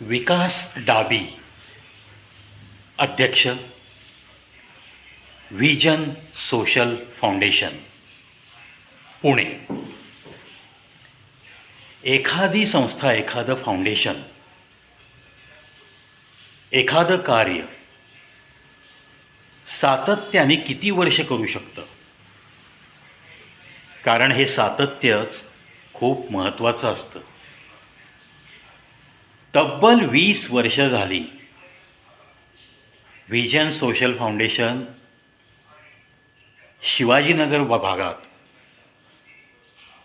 विकास डाबी. अध्यक्ष vision social foundation Pune. एखादी संस्था एखादं फाउंडेशन एखादं कार्य सातत्याने किती वर्ष करू शकतं? कारण हे सातत्यच खूप महत्त्वाचं असतं. तब्बल वीस वर्ष झाली. व्हिजन सोशल फाउंडेशन शिवाजीनगर व भागात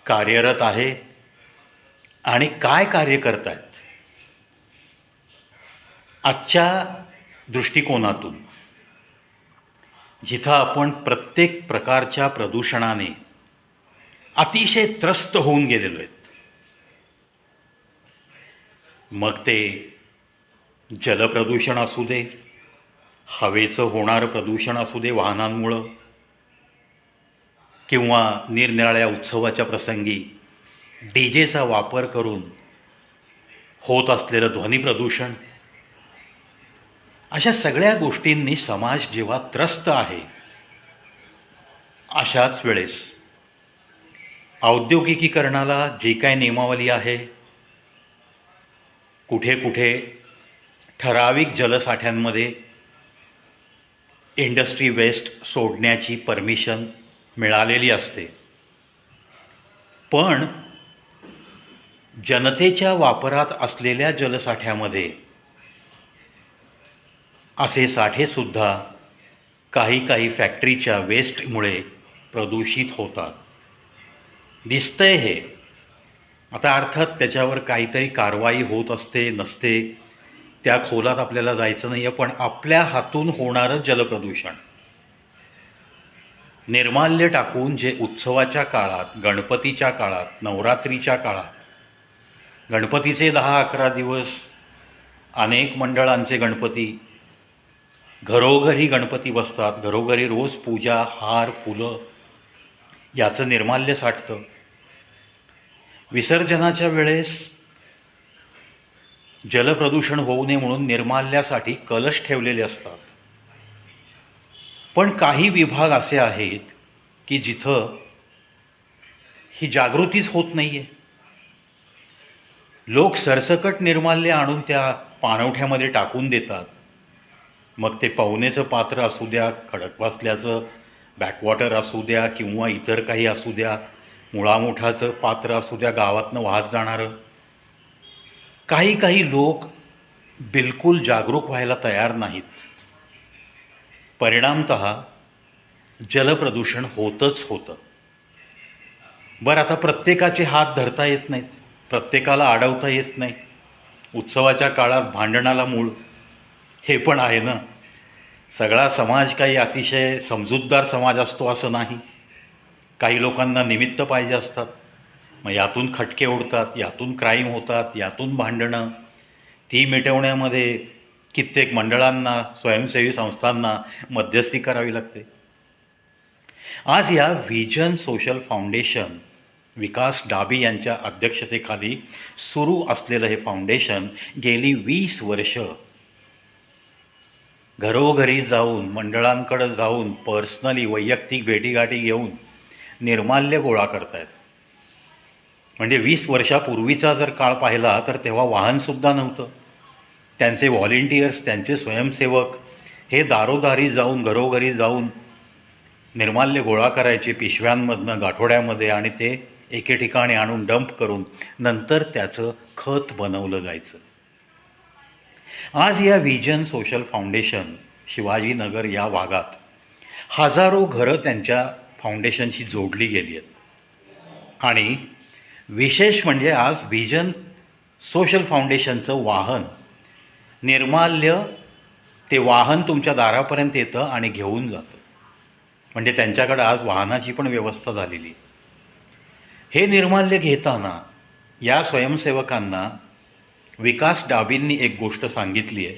कार्यरत आहे आणि काय कार्य करत आहेत आजच्या दृष्टिकोनातून जिथं आपण प्रत्येक प्रकारच्या प्रदूषणाने अतिशय त्रस्त होऊन गेलेलो आहेत मग ते जलप्रदूषण असू दे हवेचं होणारं प्रदूषण असू दे वाहनांमुळं किंवा निरनिराळ्या उत्सवाच्या प्रसंगी डी जेचा वापर करून होत असलेलं ध्वनी प्रदूषण अशा सगळ्या गोष्टींनी समाज जेव्हा त्रस्त आहे अशाच वेळेस औद्योगिकीकरणाला जी काय नियमावली आहे कुठे कुठे ठराविक जलसाठ्यांमध्ये इंडस्ट्री वेस्ट सोडण्याची परमिशन मिळालेली असते. पण जनतेच्या वापरात असलेल्या जलसाठ्यामध्ये असे साठेसुद्धा काही काही फॅक्टरीच्या वेस्टमुळे प्रदूषित होतात. दिसतंय हे. आता अर्थात त्याच्यावर काहीतरी कारवाई होत असते नसते त्या खोलात आपल्याला जायचं नाही आहे पण आपल्या हातून होणारं जलप्रदूषण. निर्माल्य टाकून जे उत्सवाच्या काळात गणपतीच्या काळात नवरात्रीच्या काळात गणपतीचे दहा अकरा दिवस अनेक मंडळांचे गणपती घरोघरी गणपती बसतात घरोघरी रोज पूजा हार फुलं याचं निर्माल्य साठतं. विसर्जनाच्या वेळेस जलप्रदूषण होऊ नये म्हणून निर्माल्यासाठी कलश ठेवलेले असतात. पण काही विभाग असे आहेत की जिथं ही जागृतीच होत नाही आहे लोक सरसकट निर्माल्य आणून त्या पाणवठ्यामध्ये टाकून देतात. मग ते पाहुणेचं पात्र असू द्या खडकवासल्याचं बॅकवॉटर असू द्या किंवा इतर काही असू द्या मुळामुठाचं पात्र असू द्या गावातनं वाहत जाणारं. काही काही लोक बिलकुल जागरूक व्हायला तयार नाहीत. परिणामत जलप्रदूषण होतच होतं. बरं आता प्रत्येकाचे हात धरता येत नाहीत प्रत्येकाला अडवता येत नाही. उत्सवाच्या काळात भांडणाला मूळ. हे पण आहे ना. सगळा समाज काही अतिशय समजूतदार समाज असतो असं नाही. काही लोकांना निमित्त पाहिजे असतात. मग यातून खटके उडतात यातून क्राईम होतात यातून भांडणं. ती मिटवण्यामध्ये कित्येक मंडळांना स्वयंसेवी संस्थांना मध्यस्थी करावी लागते. आज या vision social foundation Vikas Dabi यांच्या अध्यक्षतेखाली सुरू असलेलं हे फाउंडेशन गेली वीस वर्ष घरोघरी जाऊन मंडळांकडं जाऊन पर्सनली वैयक्तिक भेटीगाठी घेऊन निर्माल्य गोळा करतायत. म्हणजे वीस वर्षापूर्वीचा जर काळ पाहिला तर तेव्हा वाहनसुद्धा नव्हतं. त्यांचे व्हॉलेंटियर्स त्यांचे स्वयंसेवक हे दारोदारी जाऊन घरोघरी जाऊन निर्माल्य गोळा करायचे पिशव्यांमधनं गाठोड्यामध्ये आणि ते एके ठिकाणी आणून डंप करून नंतर त्याचं खत बनवलं जायचं. आज या व्हिजन सोशल फाउंडेशन शिवाजीनगर या भागात हजारो घरं त्यांच्या फाउंडेशनशी जोडली गेली आहेत. आणि विशेष म्हणजे आज व्हिजन सोशल फाउंडेशनचं वाहन निर्माल्य ते वाहन तुमच्या दारापर्यंत येतं आणि घेऊन जातं. म्हणजे त्यांच्याकडं आज वाहनाची पण व्यवस्था झालेली आहे. हे निर्माल्य घेताना या स्वयंसेवकांना विकास डाबींनी एक गोष्ट सांगितली आहे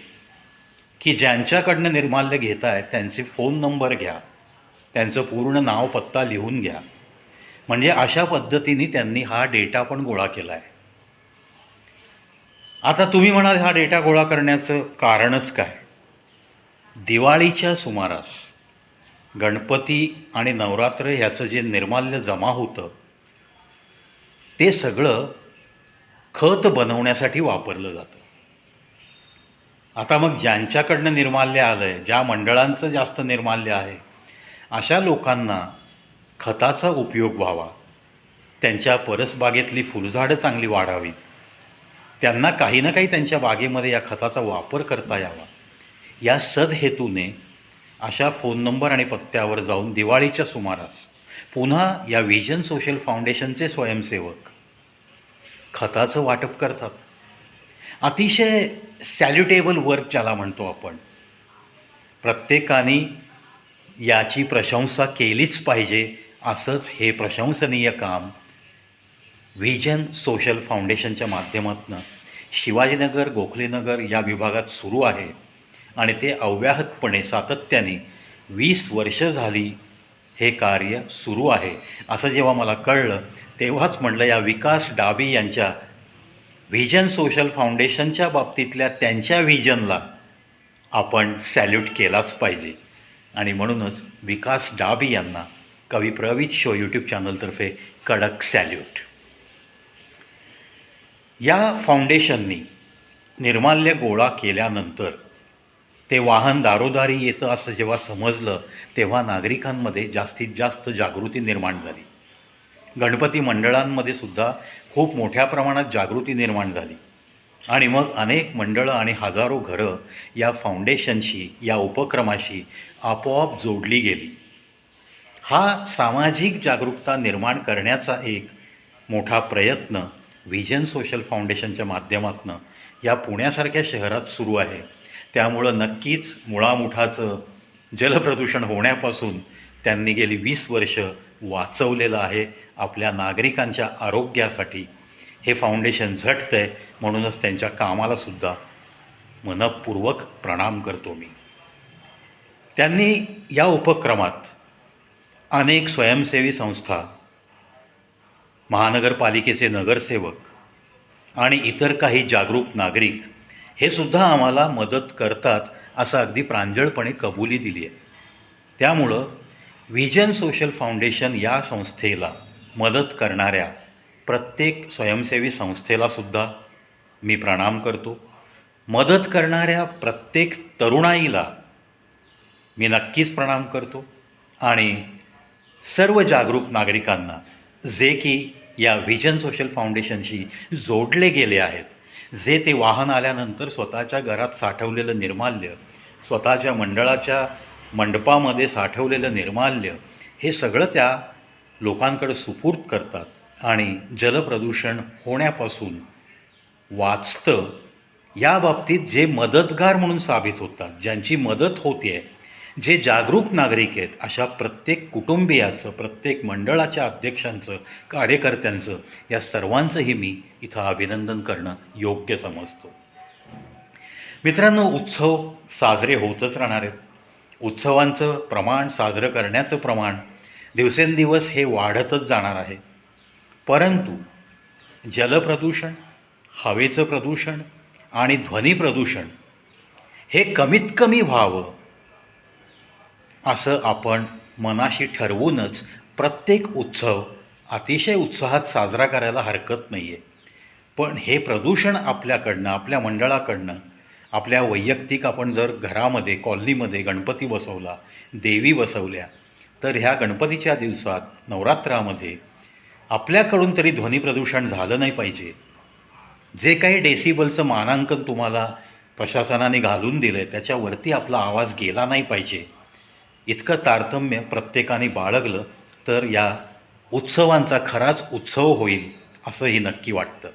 की ज्यांच्याकडनं निर्माल्य घेत आहेत त्यांचे फोन नंबर घ्या. त्यांचं पूर्ण नाव पत्ता लिहून घ्या. म्हणजे अशा पद्धतीने त्यांनी हा डेटा पण गोळा केला आहे आता तुम्ही म्हणाल हा डेटा गोळा करण्याचं कारणच काय? दिवाळीच्या सुमारास गणपती आणि नवरात्र ह्याचं जे निर्माल्य जमा होतं ते सगळं खत बनवण्यासाठी वापरलं जातं. आता मग ज्यांच्याकडनं निर्माल्य आलं आहे ज्या मंडळांचं जास्त निर्माल्य आहे अशा लोकांना खताचा उपयोग व्हावा. त्यांच्या परसबागेतली फुलझाडं चांगली वाढावीत. त्यांना काही ना काही त्यांच्या बागेमध्ये या खताचा वापर करता यावा. या सदहेतूने अशा फोन नंबर आणि पत्त्यावर जाऊन दिवाळीच्या सुमारास पुन्हा या व्हिजन सोशल फाउंडेशनचे स्वयंसेवक खताचं वाटप करतात. अतिशय सॅल्युटेबल वर्क ज्याला म्हणतो आपण. प्रत्येकाने याची प्रशंसा केलीच पाहिजे असंच हे प्रशंसनीय काम व्हिजन सोशल फाउंडेशनच्या माध्यमातून शिवाजीनगर गोखलेनगर या विभागात सुरू आहे आणि ते अव्याहतपणे सातत्याने वीस वर्ष झाली हे कार्य सुरू आहे. असं जेव्हा मला कळलं तेव्हाच म्हटलं या विकास डाबी यांच्या व्हिजन सोशल फाउंडेशनच्या बाबतीतल्या त्यांच्या व्हिजनला आपण सॅल्यूट केलाच पाहिजे. आणि म्हणूनच विकास डाबी यांना कवी प्रवीत शो यूट्यूब चॅनलतर्फे कडक सॅल्यूट या फाउंडेशननी निर्माल्य गोळा केल्यानंतर ते वाहन दारोदारी येतं असं जेव्हा समजलं तेव्हा नागरिकांमध्ये जास्तीत जास्त जागृती निर्माण झाली. गणपती मंडळांमध्ये सुद्धा खूप मोठ्या प्रमाणात जागृती निर्माण झाली. आणि मग अनेक मंडळं आणि हजारो घरं या फाउंडेशनशी या उपक्रमाशी आपोआप जोडली गेली. हा सामाजिक जागरूकता निर्माण करण्याचा एक मोठा प्रयत्न व्हिजन सोशल फाउंडेशनच्या माध्यमातून या पुण्यासारख्या शहरात सुरू आहे. त्यामुळं नक्कीच मुळामुठाचं जलप्रदूषण होण्यापासून त्यांनी गेली वीस वर्ष वाचवलेलं आहे आपल्या नागरिकांच्या आरोग्यासाठी हे फाउंडेशन झटतं आहे म्हणूनच त्यांच्या कामालासुद्धा मनपूर्वक प्रणाम करतो मी. त्यांनी या उपक्रमात अनेक स्वयंसेवी संस्था महानगरपालिकेचे नगरसेवक आणि इतर काही जागरूक नागरिक हे सुद्धा आम्हाला मदत करतात असं अगदी प्रांजळपणे कबुली दिली आहे. त्यामुळं व्हिजन सोशल फाउंडेशन या संस्थेला मदत करणाऱ्या प्रत्येक स्वयंसेवी संस्थेलासुद्धा मी प्रणाम करतो. मदत करणाऱ्या प्रत्येक तरुणाईला मी नक्कीच प्रणाम करतो. आणि सर्व जागरूक नागरिकांना जे की या व्हिजन सोशल फाउंडेशनशी जोडले गेले आहेत जे ते वाहन आल्यानंतर स्वतःच्या घरात साठवलेलं निर्माल्य स्वतःच्या मंडळाच्या मंडपामध्ये साठवलेलं निर्माल्य हे सगळं त्या लोकांकडे सुपूर्द करतात. आणि जलप्रदूषण होण्यापासून वाचतं या बाबतीत जे मदतगार म्हणून साबित होतात ज्यांची मदत होते आहे जे जागरूक नागरिक आहेत अशा प्रत्येक कुटुंबियाचं प्रत्येक मंडळाच्या अध्यक्षांचं कार्यकर्त्यांचं या सर्वांचंही मी इथं अभिनंदन करणं योग्य समजतो. मित्रांनो उत्सव साजरे होतच राहणार आहेत. उत्सवांचं प्रमाण साजरं करण्याचं प्रमाण दिवसेंदिवस हे वाढतच जाणार आहे. परंतु जलप्रदूषण हवेचं प्रदूषण आणि ध्वनी प्रदूषण हे कमीत कमी व्हावं असं आपण मनाशी ठरवूनच प्रत्येक उत्सव अतिशय उत्साहात साजरा करायला हरकत नाही आहे पण हे प्रदूषण आपल्याकडनं आपल्या मंडळाकडनं आपल्या वैयक्तिक आपण जर घरामध्ये कॉलनीमध्ये गणपती बसवला देवी बसवल्या तर ह्या गणपतीच्या दिवसात नवरात्रामध्ये आपल्याकडून तरी ध्वनी प्रदूषण झालं नाही पाहिजे. जे काही डेसिबलचं मानांकन तुम्हाला प्रशासनाने घालून दिलं आहे त्याच्यावरती आपला आवाज गेला नाही पाहिजे. इतकं तारतम्य प्रत्येकाने बाळगलं तर या उत्सवांचा खराच उत्सव होईल असंही नक्की वाटतं.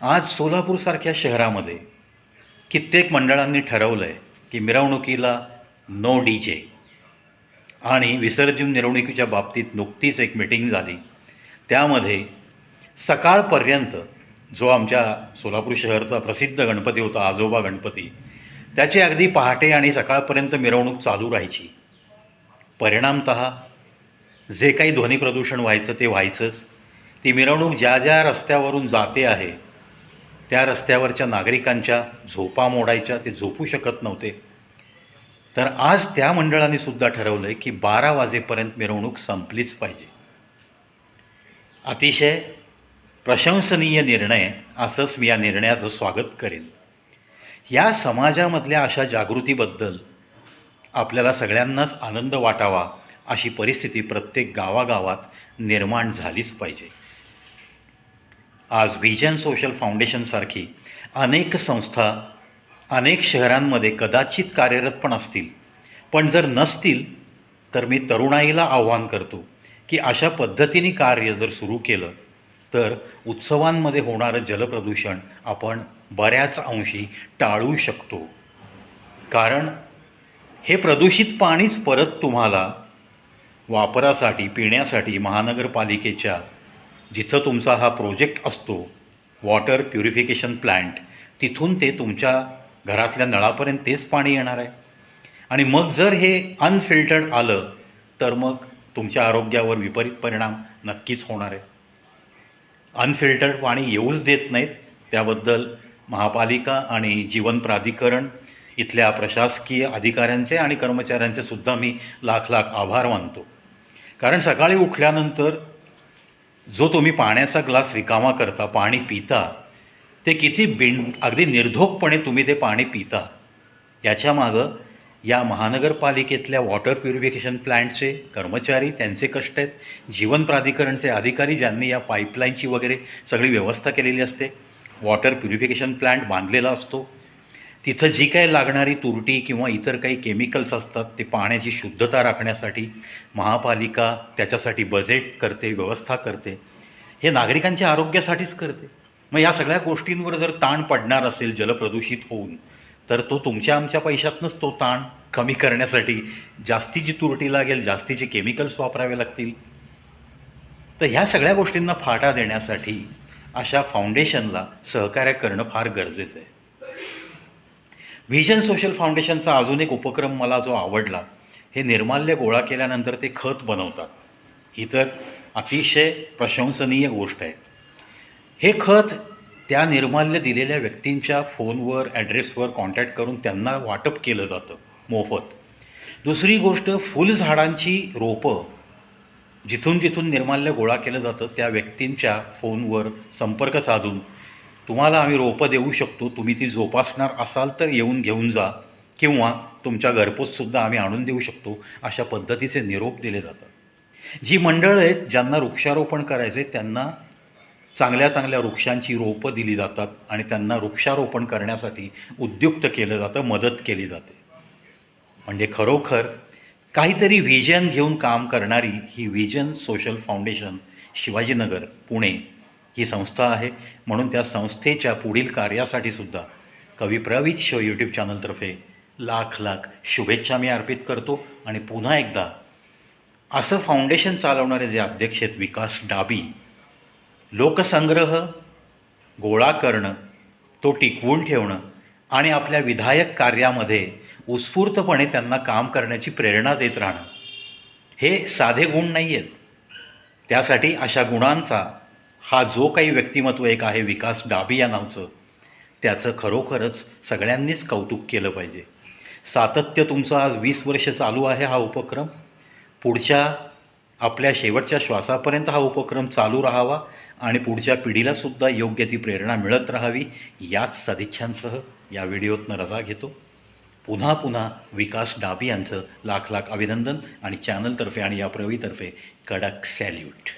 आज सोलापूरसारख्या शहरामध्ये कित्येक मंडळांनी ठरवलं आहे की मिरवणुकीला नो डी जे आणि विसर्जन मिरवणुकीच्या बाबतीत नुकतीच एक मिटिंग झाली. त्यामध्ये सकाळपर्यंत जो आमच्या सोलापूर शहरचा प्रसिद्ध गणपती होता आजोबा गणपती त्याची अगदी पहाटे आणि सकाळपर्यंत मिरवणूक चालू राहायची. परिणामत जे काही ध्वनी प्रदूषण व्हायचं ते व्हायचंच. ती मिरवणूक ज्या ज्या रस्त्यावरून जाते आहे त्या रस्त्यावरच्या नागरिकांच्या झोपा मोडायच्या ते झोपू शकत नव्हते. तर आज त्या मंडळाने सुद्धा ठरवलं आहे की बारा वाजेपर्यंत मिरवणूक संपलीच पाहिजे. अतिशय प्रशंसनीय निर्णय असंच मी या निर्णयाचं स्वागत करेन. या समाजामधल्या अशा जागृतीबद्दल आपल्याला सगळ्यांनाच आनंद वाटावा अशी परिस्थिती प्रत्येक गावागावात निर्माण झालीच पाहिजे. आज व्हिजन सोशल फाउंडेशनसारखी अनेक संस्था अनेक शहरांमध्ये कदाचित कार्यरत पण असतील. पण जर नसतील तर मी तरुणाईला आव्हान करतो. की अशा पद्धतीने कार्य जर सुरू केलं तर उत्सवांमध्ये होणारं जलप्रदूषण आपण बऱ्याच अंशी टाळू शकतो. कारण हे प्रदूषित पाणीच परत तुम्हाला वापरासाठी पिण्यासाठी महानगरपालिकेच्या जिथं तुमचा हा प्रोजेक्ट असतो वॉटर प्युरिफिकेशन प्लॅन्ट तिथून ते तुमच्या घरातल्या नळापर्यंत तेच पाणी येणार आहे. आणि मग जर हे अनफिल्टर्ड आलं तर मग तुमच्या आरोग्यावर विपरीत परिणाम नक्कीच होणार आहे. अनफिल्टर्ड पाणी येऊच देत नाहीत. त्याबद्दल महापालिका आणि जीवन प्राधिकरण इथल्या प्रशासकीय अधिकाऱ्यांचे आणि कर्मचाऱ्यांचे सुद्धा मी लाख लाख आभार मानतो. कारण सकाळी उठल्यानंतर जो तुम्ही पाण्याचा ग्लास रिकामा करता पाणी पिता ते किती बिन अगदी निर्धोकपणे तुम्ही ते पाणी पिता याच्यामागं या महानगरपालिकेतल्या वॉटर प्युरिफिकेशन प्लॅन्टचे कर्मचारी त्यांचे कष्ट आहेत. जीवन प्राधिकरणचे अधिकारी ज्यांनी या पाईपलाईनची वगैरे सगळी व्यवस्था केलेली असते. वॉटर प्युरिफिकेशन प्लॅन्ट बांधलेला असतो. तिथं जी काही लागणारी तुरटी किंवा इतर काही केमिकल्स असतात ते पाण्याची शुद्धता राखण्यासाठी महापालिका त्याच्यासाठी बजेट करते व्यवस्था करते. हे नागरिकांच्या आरोग्यासाठीच करते. मग या सगळ्या गोष्टींवर जर ताण पडणार असेल जलप्रदूषित होऊन तर तो तुमच्या आमच्या पैशातनंच तो ताण कमी करण्यासाठी जास्तीची तुरटी लागेल जास्तीचे केमिकल्स वापरावे लागतील. तर ह्या सगळ्या गोष्टींना फाटा देण्यासाठी अशा फाउंडेशनला सहकार्य करणं फार गरजेचं आहे. व्हिजन सोशल फाउंडेशनचा अजून एक उपक्रम मला जो आवडला हे निर्माल्य गोळा केल्यानंतर ते खत बनवतात. ही तर अतिशय प्रशंसनीय गोष्ट आहे. हे खत त्या निर्माल्य दिलेल्या व्यक्तींच्या फोनवर ॲड्रेसवर कॉन्टॅक्ट करून त्यांना वाटप केलं जातं मोफत. दुसरी गोष्ट फुलझाडांची रोपं जिथून जिथून निर्माल्य गोळा केलं जातं त्या व्यक्तींच्या फोनवर संपर्क साधून तुम्हाला आम्ही रोपं देऊ शकतो तुम्ही ती जोपासणार असाल तर येऊन घेऊन जा किंवा तुमच्या घरपोचसुद्धा आम्ही आणून देऊ शकतो अशा पद्धतीचे निरोप दिले जातात. जी मंडळं आहेत ज्यांना वृक्षारोपण करायचे त्यांना चांगल्या चांगल्या वृक्षांची रोपं दिली जातात आणि त्यांना वृक्षारोपण करण्यासाठी उद्युक्त केलं जातं मदत केली जाते. म्हणजे खरोखर काहीतरी व्हिजन घेऊन काम करणारी ही vision social foundation Shivajinagar Pune ही संस्था आहे. म्हणून त्या संस्थेच्या पुढील कार्यासाठी सुद्धा कवी प्रवीत शो यूट्यूब चॅनलतर्फे लाख लाख शुभेच्छा मी अर्पित करतो. आणि पुन्हा एकदा असं फाउंडेशन चालवणारे जे अध्यक्ष आहेत विकास डाबी लोकसंग्रह गोळा करणं तो टिकवून ठेवणं आणि आपल्या विधायक कार्यामध्ये उत्स्फूर्तपणे त्यांना काम करण्याची प्रेरणा देत राहणं हे साधे गुण नाही आहेत त्यासाठी अशा गुणांचा हा जो काही व्यक्तिमत्व एक आहे विकास डाबी या नावचं त्याचं खरोखरच सगळ्यांनीच कौतुक केलं पाहिजे. सातत्य तुमचं आज वीस वर्ष चालू आहे हा उपक्रम. पुढच्या आपल्या शेवटच्या श्वासापर्यंत हा उपक्रम चालू राहावा आणि पुढच्या पिढीलासुद्धा योग्य ती प्रेरणा मिळत राहावी याच सदिच्छांसह या व्हिडिओतनं रजा घेतो. पुन्हा पुन्हा विकास डाबी यांचं लाख लाख अभिनंदन आणि चॅनलतर्फे आणि या प्रवीतर्फे कडक सॅल्यूट.